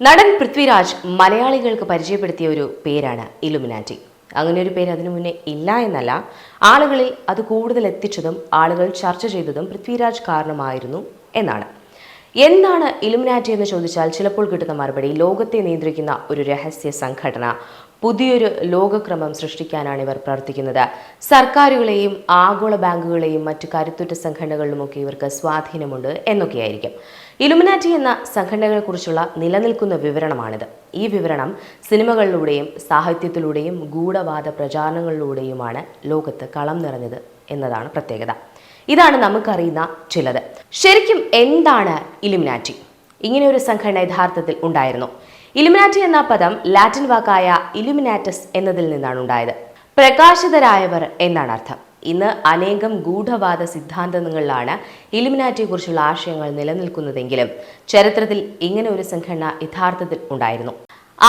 നടൻ പൃഥ്വിരാജ് മലയാളികൾക്ക് പരിചയപ്പെടുത്തിയ ഒരു പേരാണ് ഇലുമിനാറ്റി. അങ്ങനെ ഒരു പേര് അതിനു മുന്നേ ഇല്ല എന്നല്ല ആളുകളിൽ അത് കൂടുതൽ എത്തിച്ചതും ആളുകൾ ചർച്ച ചെയ്തതും പൃഥ്വിരാജ് കാരണമായിരുന്നു എന്നാണ്. എന്താണ് ഇലുമിനാറ്റി എന്ന് ചോദിച്ചാൽ ചിലപ്പോൾ കിട്ടുന്ന മറുപടി ലോകത്തെ നിയന്ത്രിക്കുന്ന ഒരു രഹസ്യ സംഘടന പുതിയൊരു ലോകക്രമം സൃഷ്ടിക്കാനാണ് ഇവർ പ്രവർത്തിക്കുന്നത്. സർക്കാരുകളെയും ആഗോള ബാങ്കുകളെയും മറ്റു കരുത്തുറ്റ സംഘടനകളിലുമൊക്കെ ഇവർക്ക് സ്വാധീനമുണ്ട് എന്നൊക്കെയായിരിക്കും. ഇലുമിനാറ്റി എന്ന സംഘടനകളെക്കുറിച്ചുള്ള നിലനിൽക്കുന്ന വിവരണമാണിത്. ഈ വിവരണം സിനിമകളിലൂടെയും സാഹിത്യത്തിലൂടെയും ഗൂഢവാദ പ്രചാരണങ്ങളിലൂടെയുമാണ് ലോകത്ത് കളം നിറഞ്ഞത് എന്നതാണ് പ്രത്യേകത. ഇതാണ് നമുക്കറിയുന്ന ചിലത്. ശരിക്കും എന്താണ് ഇലുമിനാറ്റി? ഇങ്ങനെ ഒരു സംഘടന യഥാർത്ഥത്തിൽ ഉണ്ടായിരുന്നു. ഇലുമിനാറ്റി എന്ന പദം ലാറ്റിൻ വാക്കായ ഇലുമിനാറ്റസ് എന്നതിൽ നിന്നാണ് ഉണ്ടായത്. പ്രകാശിതരായവർ എന്നാണ് അർത്ഥം. ഇന്ന് അനേകം ഗൂഢവാദ സിദ്ധാന്തങ്ങളിലാണ് ഇലുമിനാറ്റിയെക്കുറിച്ചുള്ള ആശയങ്ങൾ നിലനിൽക്കുന്നതെങ്കിലും ചരിത്രത്തിൽ ഇങ്ങനെ ഒരു സംഘടന യഥാർത്ഥത്തിൽ ഉണ്ടായിരുന്നു.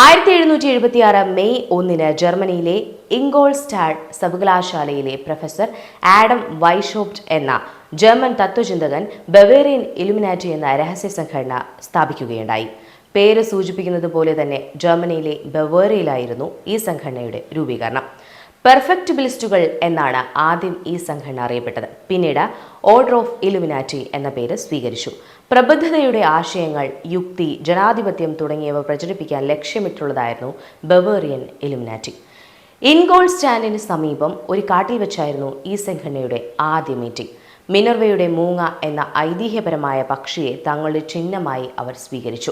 ആയിരത്തി എഴുന്നൂറ്റി എഴുപത്തി ആറ് മെയ് ഒന്നിന് ജർമ്മനിയിലെ ഇംഗോൾസ്റ്റാഡ് സർവകലാശാലയിലെ പ്രൊഫസർ ആഡം വൈഷോപ്റ്റ് എന്ന ജർമ്മൻ തത്വചിന്തകൻ ബവേറിയൻ ഇലുമിനാറ്റി എന്ന രഹസ്യ സംഘടന സ്ഥാപിക്കുകയുണ്ടായി. പേര് സൂചിപ്പിക്കുന്നത് പോലെ തന്നെ ജർമ്മനിയിലെ ബവേറിയയിലായിരുന്നു ഈ സംഘടനയുടെ രൂപീകരണം. പെർഫെക്റ്റ് ബിലിസ്റ്റുകൾ എന്നാണ് ആദ്യം ഈ സംഘടന അറിയപ്പെട്ടത്. പിന്നീട് ഓർഡർ ഓഫ് ഇലുമിനാറ്റി എന്ന പേര് സ്വീകരിച്ചു. പ്രബുദ്ധതയുടെ ആശയങ്ങൾ യുക്തി ജനാധിപത്യം തുടങ്ങിയവ പ്രചരിപ്പിക്കാൻ ലക്ഷ്യമിട്ടുള്ളതായിരുന്നു ബവേറിയൻ ഇലുമിനാറ്റി. ഇൻഗോൾ സ്റ്റാൻഡിന് സമീപം ഒരു കാട്ടിൽ വെച്ചായിരുന്നു ഈ സംഘടനയുടെ ആദ്യ മീറ്റിംഗ്. മിനർവയുടെ മൂങ്ങ എന്ന ഐതിഹ്യപരമായ പക്ഷിയെ തങ്ങളുടെ ചിഹ്നമായി അവർ സ്വീകരിച്ചു.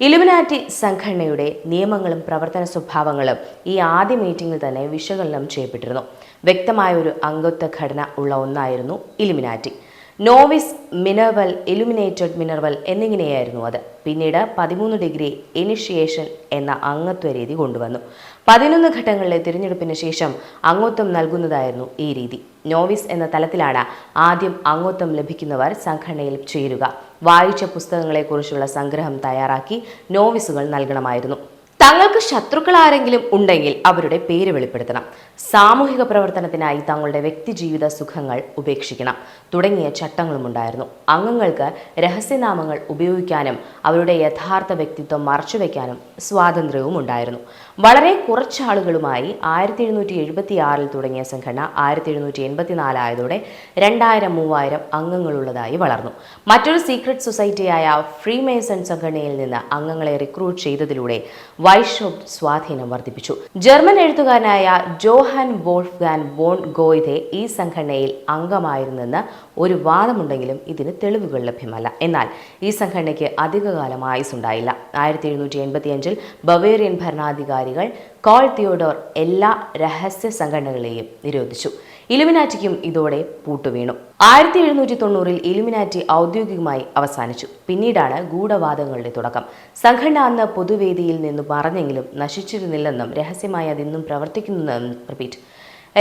ഇലുമിനാറ്റി സംഘടനയുടെ നിയമങ്ങളും പ്രവർത്തന സ്വഭാവങ്ങളും ഈ ആദ്യ മീറ്റിംഗിൽ തന്നെ വിശകലനം ചെയ്യപ്പെട്ടിരുന്നു. വ്യക്തമായ ഒരു അംഗത്വ ഘടന ഉള്ള ഒന്നായിരുന്നു Illuminati. Novice minerval illuminated minerval എന്നിങ്ങനെയായിരുന്നു അത്. പിന്നീട് പതിമൂന്ന് ഡിഗ്രി ഇനിഷ്യേഷൻ എന്ന അംഗത്വ രീതി കൊണ്ടുവന്നു. പതിനൊന്ന് ഘട്ടങ്ങളിലെ തിരഞ്ഞെടുപ്പിന് ശേഷം അംഗത്വം നൽകുന്നതായിരുന്നു ഈ രീതി. നോവിസ് എന്ന തലത്തിലാണ് ആദ്യം അംഗത്വം ലഭിക്കുന്നവർ സംഘടനയിൽ ചേരുക. വായിച്ച പുസ്തകങ്ങളെക്കുറിച്ചുള്ള സംഗ്രഹം തയ്യാറാക്കി നോവിസുകൾ നൽകണമായിരുന്നു. തങ്ങൾക്ക് ശത്രുക്കൾ ആരെങ്കിലും ഉണ്ടെങ്കിൽ അവരുടെ പേര് വെളിപ്പെടുത്തണം. സാമൂഹിക പ്രവർത്തനത്തിനായി തങ്ങളുടെ വ്യക്തിജീവിത സുഖങ്ങൾ ഉപേക്ഷിക്കണം. തുടങ്ങിയ ചട്ടങ്ങളും ഉണ്ടായിരുന്നു. അംഗങ്ങൾക്ക് രഹസ്യനാമങ്ങൾ ഉപയോഗിക്കാനും അവരുടെ യഥാർത്ഥ വ്യക്തിത്വം മറച്ചുവെക്കാനും സ്വാതന്ത്ര്യവും ഉണ്ടായിരുന്നു. വളരെ കുറച്ചാളുകളുമായി ആയിരത്തി എഴുന്നൂറ്റി എഴുപത്തി ആറിൽ തുടങ്ങിയ സംഘടന ആയിരത്തി എഴുന്നൂറ്റി എൺപത്തിനാലായതോടെ രണ്ടായിരം മൂവായിരം അംഗങ്ങളുള്ളതായി വളർന്നു. മറ്റൊരു സീക്രട്ട് സൊസൈറ്റിയായ ഫ്രീമേസൺ സംഘടനയിൽ നിന്ന് അംഗങ്ങളെ റിക്രൂട്ട് ചെയ്തതിലൂടെ വൈഷോപ്പ് സ്വാധീനം വർദ്ധിപ്പിച്ചു. ജർമ്മൻ എഴുത്തുകാരനായ ജോഹാൻ വോൾഫ്ഗാൻ വോൺ ഗോയ്തെ ഈ സംഘടനയിൽ അംഗമായിരുന്നെന്ന് ഒരു വാദമുണ്ടെങ്കിലും ഇതിന് തെളിവുകൾ ലഭ്യമല്ല. എന്നാൽ ഈ സംഘടനയ്ക്ക് അധികകാലം ആയുസുണ്ടായില്ല ആയിരത്തി എഴുന്നൂറ്റി എൺപത്തിയഞ്ചിൽ ബവേറിയൻ ഭരണാധികാരികൾ കോൾ തിയോഡോർ എല്ലാ രഹസ്യ സംഘടനകളെയും നിരോധിച്ചു. ഇലുമിനാറ്റിക്കും ഇതോടെ പൂട്ടുവീണു. ആയിരത്തി എഴുന്നൂറ്റി തൊണ്ണൂറിൽ ഇലുമിനാറ്റി ഔദ്യോഗികമായി അവസാനിച്ചു. പിന്നീടാണ് ഗൂഢവാദങ്ങളുടെ തുടക്കം. സംഘടന അന്ന് പൊതുവേദിയിൽ നിന്ന് പറഞ്ഞെങ്കിലും നശിച്ചിരുന്നില്ലെന്നും രഹസ്യമായി അതിന്നും പ്രവർത്തിക്കുന്നു പ്രവർത്തിക്കുന്നുവെന്നും റിപ്പീറ്റ്.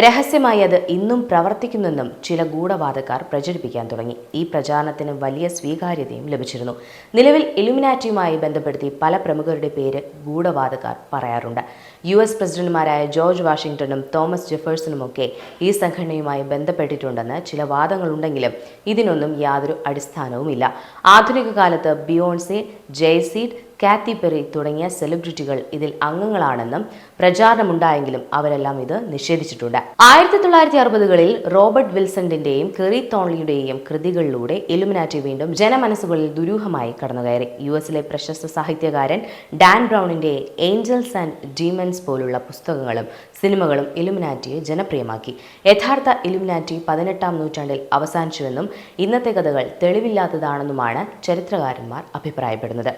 രഹസ്യമായി അത് ഇന്നും പ്രവർത്തിക്കുന്നെന്നും ചില ഗൂഢവാദക്കാർ പ്രചരിപ്പിക്കാൻ തുടങ്ങി. ഈ പ്രചാരണത്തിന് വലിയ സ്വീകാര്യതയും ലഭിച്ചിരുന്നു. നിലവിൽ ഇലുമിനാറ്റിയുമായി ബന്ധപ്പെടുത്തി പല പ്രമുഖരുടെ പേര് ഗൂഢവാദക്കാർ പറയാറുണ്ട്. യു എസ് പ്രസിഡന്റുമാരായ ജോർജ് വാഷിംഗ്ടണും തോമസ് ജെഫേഴ്സണുമൊക്കെ ഈ സംഘടനയുമായി ബന്ധപ്പെട്ടിട്ടുണ്ടെന്ന് ചില വാദങ്ങളുണ്ടെങ്കിലും ഇതിനൊന്നും യാതൊരു അടിസ്ഥാനവുമില്ല. ആധുനിക കാലത്ത് ബിയോൺസെ ജയ്സീഡ് കാത്തി പെറി തുടങ്ങിയ സെലിബ്രിറ്റികൾ ഇതിൽ അംഗങ്ങളാണെന്നും പ്രചാരണമുണ്ടായെങ്കിലും അവരെല്ലാം ഇത് നിഷേധിച്ചിട്ടുണ്ട്. ആയിരത്തി തൊള്ളായിരത്തി അറുപതുകളിൽ റോബർട്ട് വിൽസന്റിന്റെയും കെറി തോൺലിയുടെയും കൃതികളിലൂടെ എലുമിനാറ്റി വീണ്ടും ജനമനസ്സുകളിൽ ദുരൂഹമായി കടന്നുകയറി. യു എസിലെ പ്രശസ്ത സാഹിത്യകാരൻ ഡാൻ ബ്രൗണിന്റെ ഏഞ്ചൽസ് ആൻഡ് ഡീമൻസ് പോലുള്ള പുസ്തകങ്ങളും സിനിമകളും എലുമിനാറ്റിയെ ജനപ്രിയമാക്കി. യഥാർത്ഥ എലുമിനാറ്റി പതിനെട്ടാം നൂറ്റാണ്ടിൽ അവസാനിച്ചുവെന്നും ഇന്നത്തെ കഥകൾ തെളിവില്ലാത്തതാണെന്നുമാണ് ചരിത്രകാരന്മാർ അഭിപ്രായപ്പെടുന്നത്.